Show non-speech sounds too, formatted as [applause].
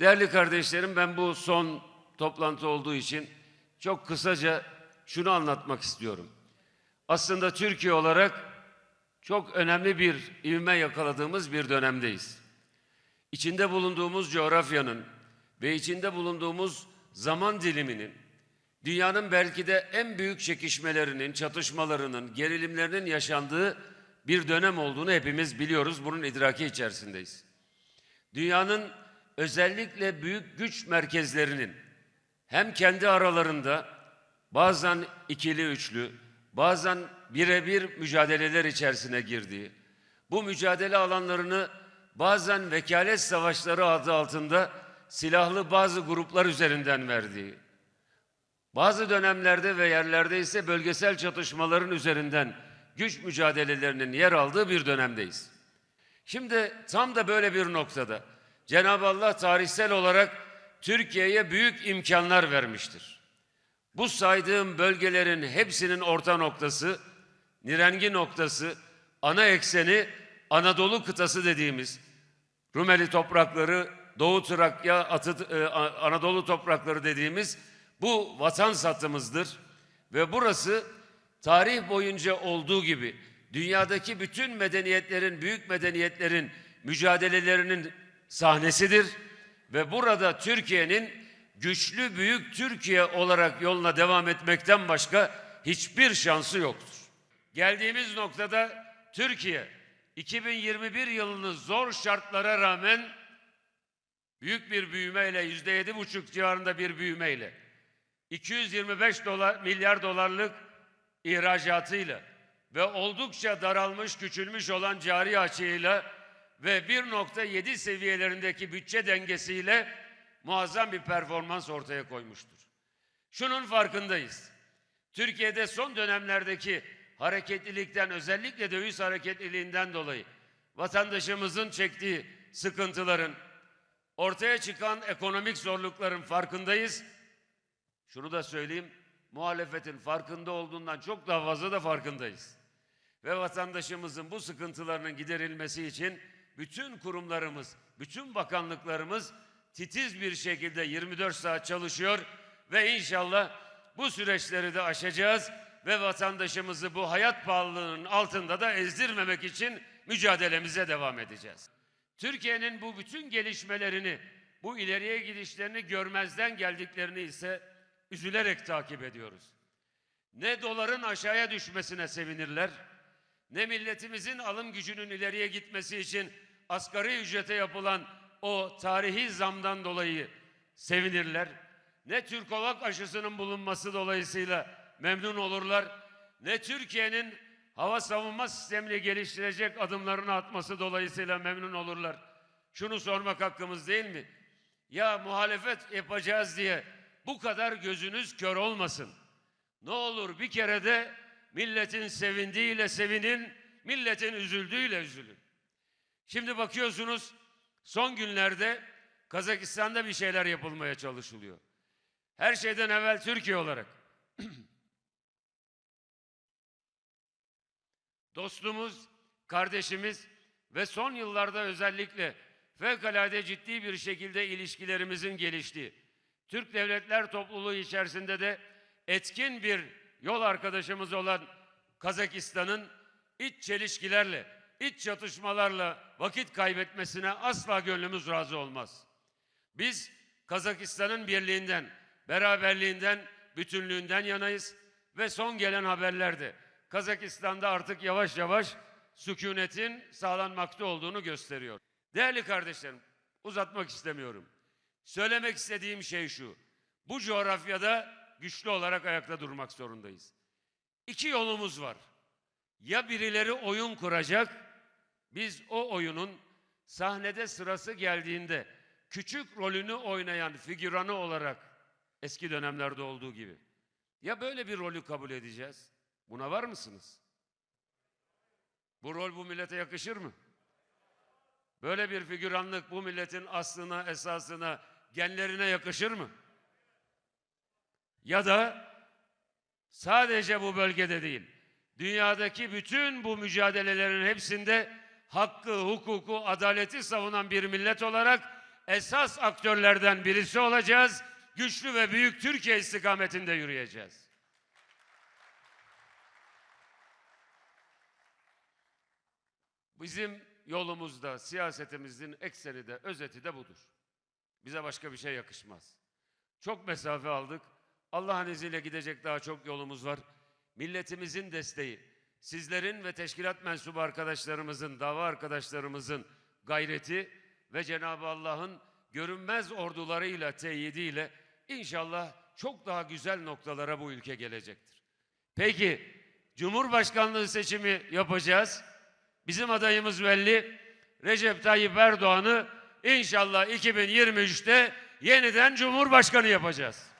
Değerli kardeşlerim ben bu son toplantı olduğu için çok kısaca şunu anlatmak istiyorum. Aslında Türkiye olarak çok önemli bir ivme yakaladığımız bir dönemdeyiz. İçinde bulunduğumuz coğrafyanın ve içinde bulunduğumuz zaman diliminin dünyanın belki de en büyük çekişmelerinin, çatışmalarının, gerilimlerinin yaşandığı bir dönem olduğunu hepimiz biliyoruz. Bunun idraki içerisindeyiz. Dünyanın özellikle büyük güç merkezlerinin hem kendi aralarında bazen ikili üçlü, bazen birebir mücadeleler içerisine girdiği, bu mücadele alanlarını bazen vekalet savaşları adı altında silahlı bazı gruplar üzerinden verdiği, bazı dönemlerde ve yerlerde ise bölgesel çatışmaların üzerinden güç mücadelelerinin yer aldığı bir dönemdeyiz. Şimdi tam da böyle bir noktada Cenab-ı Allah tarihsel olarak Türkiye'ye büyük imkanlar vermiştir. Bu saydığım bölgelerin hepsinin orta noktası, nirengi noktası, ana ekseni Anadolu kıtası dediğimiz Rumeli toprakları, Doğu Trakya, Atı, e, Anadolu toprakları dediğimiz bu vatan satımızdır. Ve burası tarih boyunca olduğu gibi dünyadaki bütün medeniyetlerin, büyük medeniyetlerin mücadelelerinin sahnesidir. Ve burada Türkiye'nin güçlü büyük Türkiye olarak yoluna devam etmekten başka hiçbir şansı yoktur. Geldiğimiz noktada Türkiye 2021 yılını zor şartlara rağmen büyük bir büyümeyle yüzde yedi buçuk civarında bir büyümeyle 225 dolar, milyar dolarlık ihracatıyla ve oldukça daralmış küçülmüş olan cari açığıyla ve 1.7 seviyelerindeki bütçe dengesiyle muazzam bir performans ortaya koymuştur. Şunun farkındayız. Türkiye'de son dönemlerdeki hareketlilikten özellikle döviz hareketliliğinden dolayı vatandaşımızın çektiği sıkıntıların, ortaya çıkan ekonomik zorlukların farkındayız. Şunu da söyleyeyim, muhalefetin farkında olduğundan çok daha fazla da farkındayız. Ve vatandaşımızın bu sıkıntılarının giderilmesi için bütün kurumlarımız, bütün bakanlıklarımız titiz bir şekilde 24 saat çalışıyor ve inşallah bu süreçleri de aşacağız ve vatandaşımızı bu hayat pahalılığının altında da ezdirmemek için mücadelemize devam edeceğiz. Türkiye'nin bu bütün gelişmelerini, bu ileriye gidişlerini görmezden geldiklerini ise üzülerek takip ediyoruz. Ne doların aşağıya düşmesine sevinirler, ne milletimizin alım gücünün ileriye gitmesi için asgari ücrete yapılan o tarihi zamdan dolayı sevinirler. Ne Türk Ovak aşısının bulunması dolayısıyla memnun olurlar. Ne Türkiye'nin hava savunma sistemini geliştirecek adımlarını atması dolayısıyla memnun olurlar. Şunu sormak hakkımız değil mi? Ya muhalefet yapacağız diye bu kadar gözünüz kör olmasın. Ne olur bir kere de milletin sevindiğiyle sevinin, milletin üzüldüğüyle üzülün. Şimdi bakıyorsunuz son günlerde Kazakistan'da bir şeyler yapılmaya çalışılıyor. Her şeyden evvel Türkiye olarak [clears throat] dostumuz, kardeşimiz ve son yıllarda özellikle fevkalade ciddi bir şekilde ilişkilerimizin geliştiği, Türk Devletler Topluluğu içerisinde de etkin bir yol arkadaşımız olan Kazakistan'ın iç çelişkilerle, iç çatışmalarla vakit kaybetmesine asla gönlümüz razı olmaz. Biz Kazakistan'ın birliğinden, beraberliğinden, bütünlüğünden yanayız ve son gelen haberlerde Kazakistan'da artık yavaş yavaş sükunetin sağlanmakta olduğunu gösteriyor. Değerli kardeşlerim, uzatmak istemiyorum. Söylemek istediğim şey şu. Bu coğrafyada güçlü olarak ayakta durmak zorundayız. İki yolumuz var. Ya birileri oyun kuracak, biz o oyunun sahnede sırası geldiğinde küçük rolünü oynayan figüranı olarak eski dönemlerde olduğu gibi. Ya böyle bir rolü kabul edeceğiz? Buna var mısınız? Bu rol bu millete yakışır mı? Böyle bir figüranlık bu milletin aslına, esasına, genlerine yakışır mı? Ya da sadece bu bölgede değil, dünyadaki bütün bu mücadelelerin hepsinde hakkı, hukuku, adaleti savunan bir millet olarak esas aktörlerden birisi olacağız. Güçlü ve büyük Türkiye istikametinde yürüyeceğiz. Bizim yolumuzda, siyasetimizin ekseni de, özeti de budur. Bize başka bir şey yakışmaz. Çok mesafe aldık. Allah'ın izniyle gidecek daha çok yolumuz var. Milletimizin desteği, sizlerin ve teşkilat mensubu arkadaşlarımızın, dava arkadaşlarımızın gayreti ve Cenab-ı Allah'ın görünmez ordularıyla, teyidiyle inşallah çok daha güzel noktalara bu ülke gelecektir. Peki, Cumhurbaşkanlığı seçimi yapacağız. Bizim adayımız belli. Recep Tayyip Erdoğan'ı inşallah 2023'te yeniden Cumhurbaşkanı yapacağız.